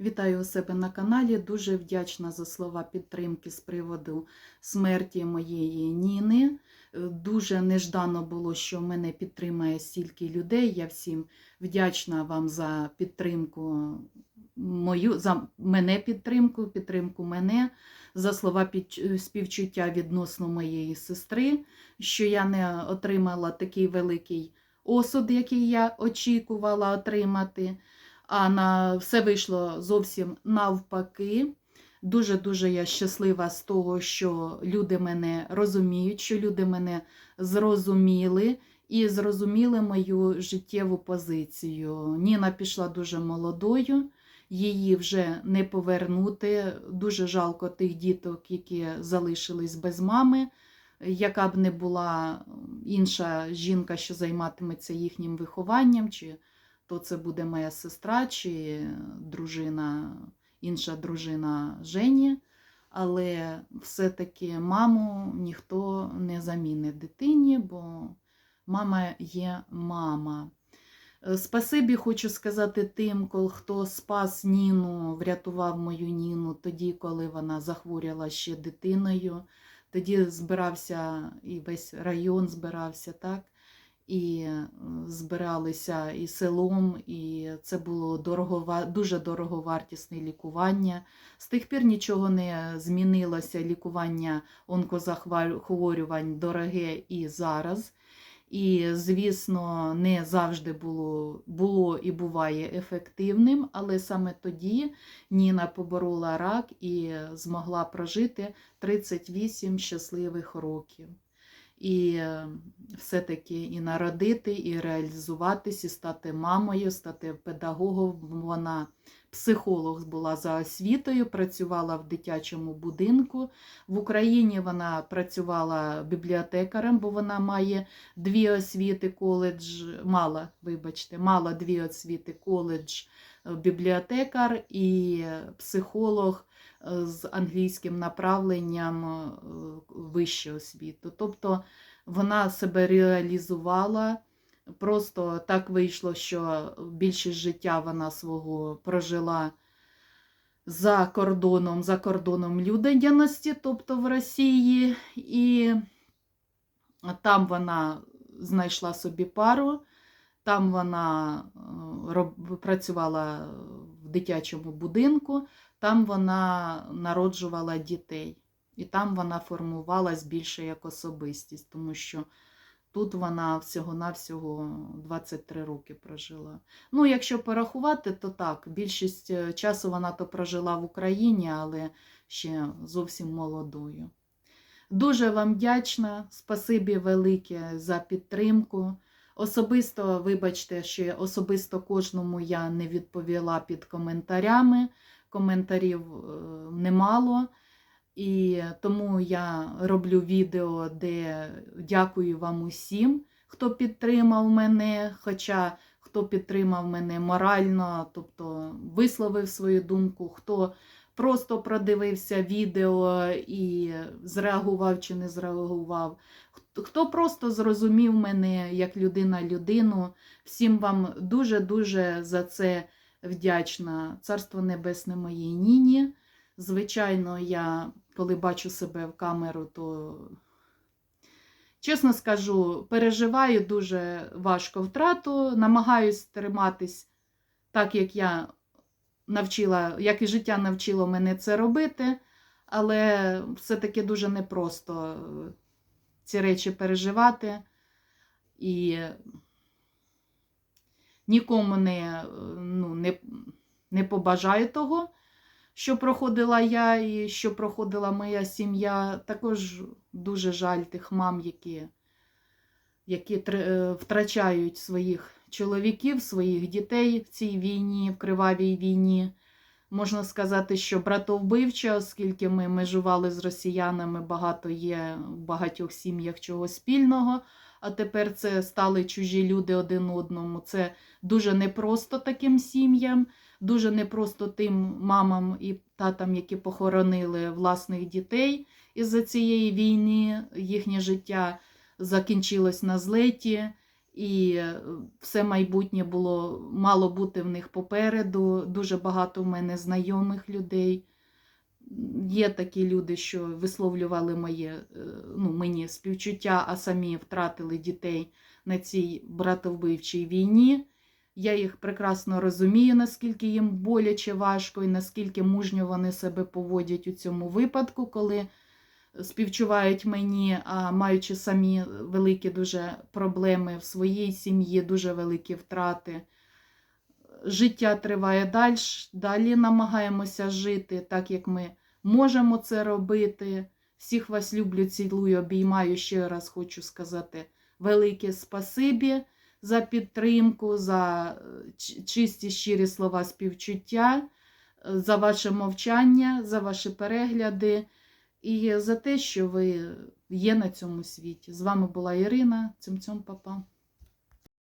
Вітаю у себе на каналі. Дуже вдячна за слова підтримки з приводу смерті моєї Ніни. Е, Дуже неждано було, що мене підтримає стільки людей. Я всім вдячна вам за підтримку мою, за мене підтримку, підтримку мене, за слова під, співчуття відносно моєї сестри, що я не отримала такий великий осуд, який я очікувала отримати. А на все вийшло зовсім навпаки. Дуже-дуже я щаслива з того, що люди мене розуміють, що люди мене зрозуміли і зрозуміли мою життєву позицію. Ніна пішла дуже молодою, її вже не повернути. Дуже жалко тих діток, які залишились без мами. Яка б не була інша жінка, що займатиметься їхнім вихованням, чи то це буде моя сестра чи дружина, інша дружина Жені. Але все-таки маму ніхто не замінить дитині, бо мама є мама. Е, Спасибі хочу сказати тим, хто спас Ніну, врятував мою Ніну тоді, коли вона захворіла ще дитиною. Тоді збирався і весь район збирався, так? І е, збиралися і селом, і це було дорого, дуже дороговартісне лікування. З тих пір нічого не змінилося. Лікування онкозахворювань дороге і зараз. І, звісно, не завжди було, було і буває ефективним, але саме тоді Ніна поборола рак і змогла прожити 38 щасливих років і е, все-таки і народити, і реалізуватись, і стати мамою, стати педагогом. Вона психолог була за освітою, працювала в дитячому будинку. В Україні вона працювала бібліотекарем, бо вона має дві освіти, коледж, мала, вибачте, мала дві освіти, коледж, е, бібліотекар і психолог е, з англійським направленням е, вищу освіту. Тобто вона себе реалізувала. Просто так вийшло, що більшість життя вона свого прожила за кордоном, за кордоном людяності, тобто в Росії, і там вона знайшла собі пару, там вона е, працювала в дитячому будинку, там вона народжувала дітей. І там вона формувалась більше як особистість, тому що тут вона всього-навсього 23 роки прожила. Ну, якщо порахувати, то так, більшість е, часу вона то прожила в Україні, але ще зовсім молодою. Дуже вам вдячна, спасибі велике за підтримку. Особисто, вибачте, що особисто кожному я не відповіла під коментарями. Коментарів е, немало. І тому я роблю відео, де дякую вам усім, хто підтримав мене. Хоча хто підтримав мене морально, тобто висловив свою думку, хто просто продивився відео і зреагував чи не зреагував. Хто- просто зрозумів мене як людина людину, всім вам дуже-дуже за це вдячна. Царство Небесне моїй Ніні. Звичайно, я коли бачу себе в камеру, то, чесно скажу, переживаю дуже важко втрату, намагаюсь триматись так, як я навчила, як і життя навчило мене це робити, але все-таки дуже непросто е, ці речі переживати. І нікому не, е, ну, не, не побажаю того що проходила я і що проходила моя сім'я. Також дуже жаль тих мам, які, які е, втрачають своїх чоловіків, своїх дітей в цій війні, в кривавій війні. Можна сказати, що братовбивча, оскільки ми межували з росіянами, багато є в багатьох сім'ях чого спільного, а тепер це стали чужі люди один одному. Це дуже непросто таким сім'ям. Дуже непросто тим мамам і татам, які похоронили власних дітей із-за цієї війни. Їхнє життя закінчилось на злеті. І е, все майбутнє було мало бути в них попереду. Дуже багато в мене знайомих людей. Є такі люди, що висловлювали моє, е, ну, мені співчуття, а самі втратили дітей на цій братовбивчій війні. Я їх прекрасно розумію, наскільки їм боляче важко і наскільки мужньо вони себе поводять у цьому випадку, коли співчувають мені, маючи самі великі дуже проблеми в своїй сім'ї, дуже великі втрати. Життя триває далі, далі намагаємося жити так, як ми можемо це робити. Всіх вас люблю, цілую, обіймаю. Ще раз хочу сказати велике спасибі за підтримку, за чисті щирі слова співчуття, за ваше мовчання, за ваші перегляди і за те, що ви є на цьому світі. З вами була Ірина. Цим-цьом, папа.